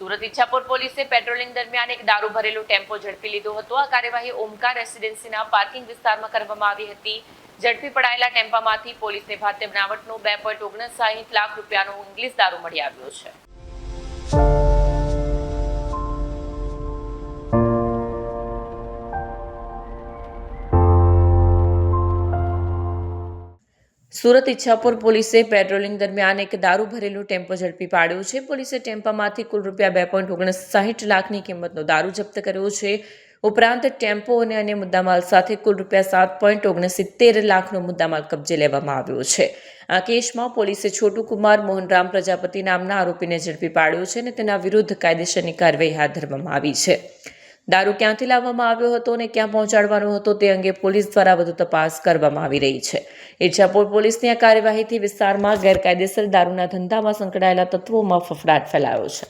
સુરત ઈચ્છાપુર પોલીસે પેટ્રોલિંગ દરમિયાન એક દારૂ ભરેલો ટેમ્પો ઝડપી લીધો હતો. આ કાર્યવાહી ઓમકાર રેસિડેન્સીના પાર્કિંગ વિસ્તારમાં કરવામાં આવી હતી. ઝડપી પડાયેલા ટેમ્પામાંથી પોલીસને ભારતીય બનાવટનો બે પોઈન્ટ ઓગણસાઠ લાખ રૂપિયાનો ઇંગ્લિશ દારૂ મળી આવ્યો છે. સુરત ઈચ્છાપુર પોલીસે પેટ્રોલિંગ દરમિયાન એક દારૂ ભરેલો ટેમ્પો ઝડપી પાડ્યો છે. પોલીસે ટેમ્પામાંથી કુલ રૂપિયા બે પોઈન્ટ ઓગણસાઠ લાખની કિંમતનો દારૂ જપ્ત કર્યો છે. ઉપરાંત ટેમ્પો અને અન્ય મુદ્દામાલ સાથે કુલ રૂપિયા સાત પોઈન્ટ ઓગણસિત્તેર લાખનો મુદ્દામાલ કબજે લેવામાં આવ્યો છે. આ કેસમાં પોલીસે છોટુ કુમાર મોહનરામ પ્રજાપતિ નામના આરોપીને ઝડપી પાડ્યો છે અને તેના વિરુદ્ધ કાયદેસરની કાર્યવાહી હાથ ધરવામાં આવી છે. દારૂ ક્યાંથી લાવવામાં આવ્યો હતો અને ક્યાં પહોંચાડવાનો હતો તે અંગે પોલીસ દ્વારા વધુ તપાસ કરવામાં આવી રહી છે. ઈચ્છાપુર પોલીસની આ કાર્યવાહીથી વિસ્તારમાં ગેરકાયદેસર દારૂના ધંધામાં સંકળાયેલા તત્વોમાં ફફડાટ ફેલાયો છે.